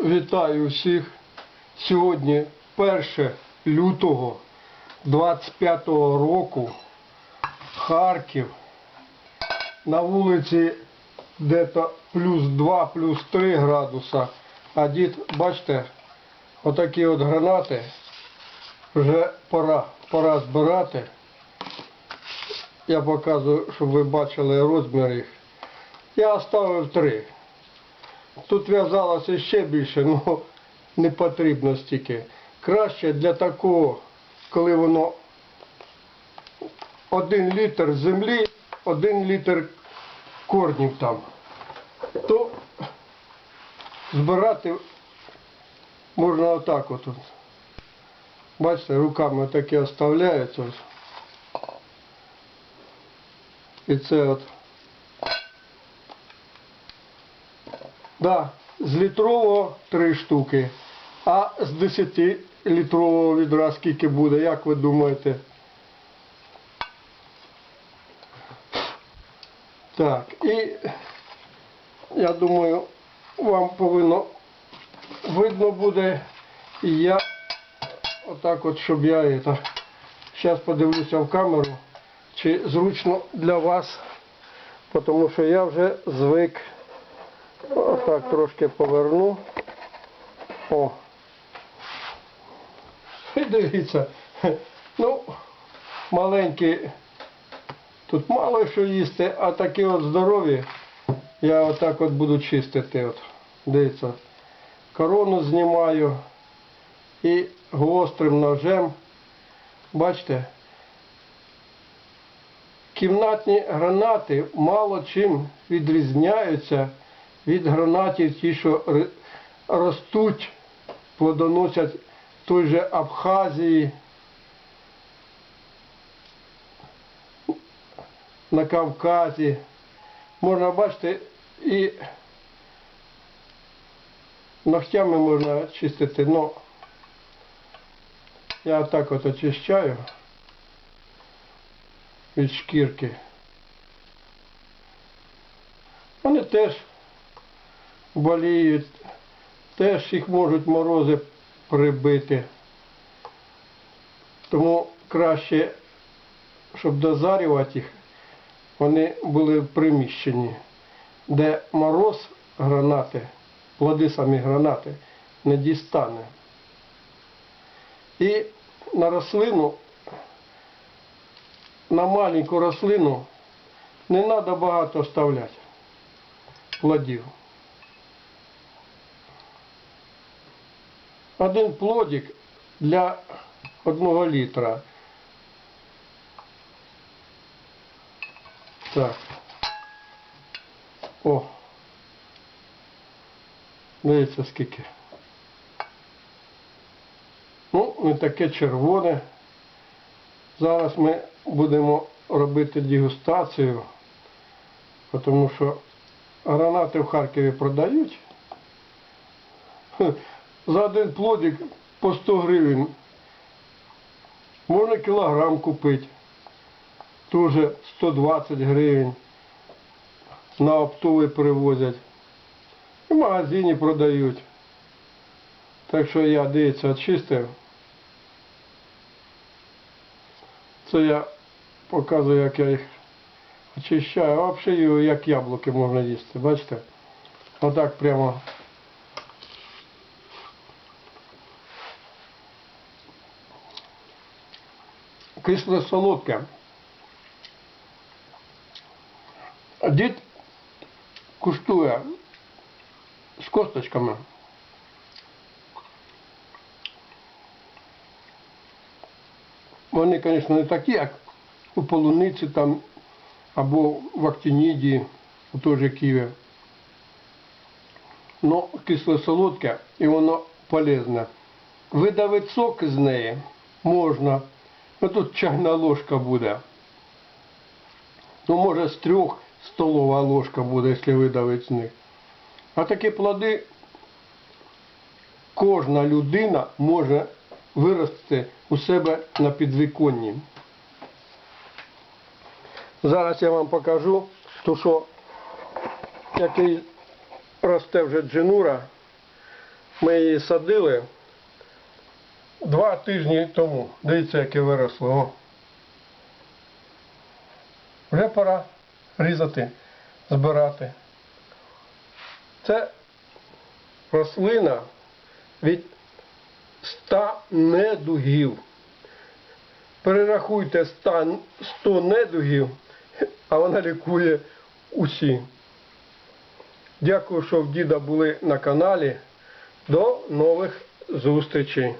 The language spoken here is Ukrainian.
Вітаю всіх. Сьогодні 1 лютого 25 року. Харків. На вулиці дето плюс 2, плюс 3 градуса. А дід, бачите, отакі от гранати. Вже пора, пора збирати. Я показую, щоб ви бачили розмір їх. Я оставив три. Тут в'язалося ще більше, ну не потрібно стільки. Краще для такого, коли воно один літр землі, один літр корнів там, то збирати можна отак от. Бачите, руками таке оставляється. І це от. Да, з літрового три штуки. А з 10 літрового відра скільки буде, як ви думаєте? Так, і я думаю, вам повинно видно буде. І я отак от, щоб я это. Зараз подивлюся в камеру, чи зручно для вас, тому що я вже звик. Отак трошки поверну. О. І дивіться. Ну, маленькі. Тут мало що їсти, а такі от здорові. Я отак от буду чистити. От. Дивіться. Корону знімаю і гострим ножем. Бачите? Кімнатні гранати мало чим відрізняються від гранатів ті, що ростуть, плодоносять той же Абхазії, на Кавказі. Можна бачити і ногтями можна чистити, но я так от очищаю від шкірки. Вони теж боліють, теж їх можуть морози прибити. Тому краще, щоб дозарювати їх, вони були в приміщенні, де мороз гранати, плоди самі гранати, не дістане. І на рослину, на маленьку рослину не треба багато вставляти плодів. Один плодик для одного літра. Так. О. Дивіться скільки. Ну, не таке червоне. Зараз ми будемо робити дегустацію, тому що гранати в Харкові продають. За один плодик по 100 гривень. Можна кілограм купити. Тоже 120 гривень. На оптовий привозять. І в магазині продають. Так що я, дивіться, очистив. Це я показую, як я їх очищаю. А взагалі як яблуки можна їсти. Бачите? Отак прямо. Кисле солодке. Дід куштує з косточками. Вони, звісно, не такі, як у полуниці там або в актинідії, у той же Києві. Ну, кисло солодке і воно полезне. Видавити сок з неї можна. Ну тут чайна ложка буде. Ну, може, з трьох столова ложка буде, якщо видавити з них. А такі плоди кожна людина може вирости у себе на підвіконні. Зараз я вам покажу, то що який росте вже джинура, Ми її садили два тижні тому. Дивіться, яке виросло. О. Вже пора різати, збирати. Це рослина від 100 недугів. Перерахуйте 100, 100 недугів, а вона лікує усі. Дякую, що в діда були на каналі. До нових зустрічей.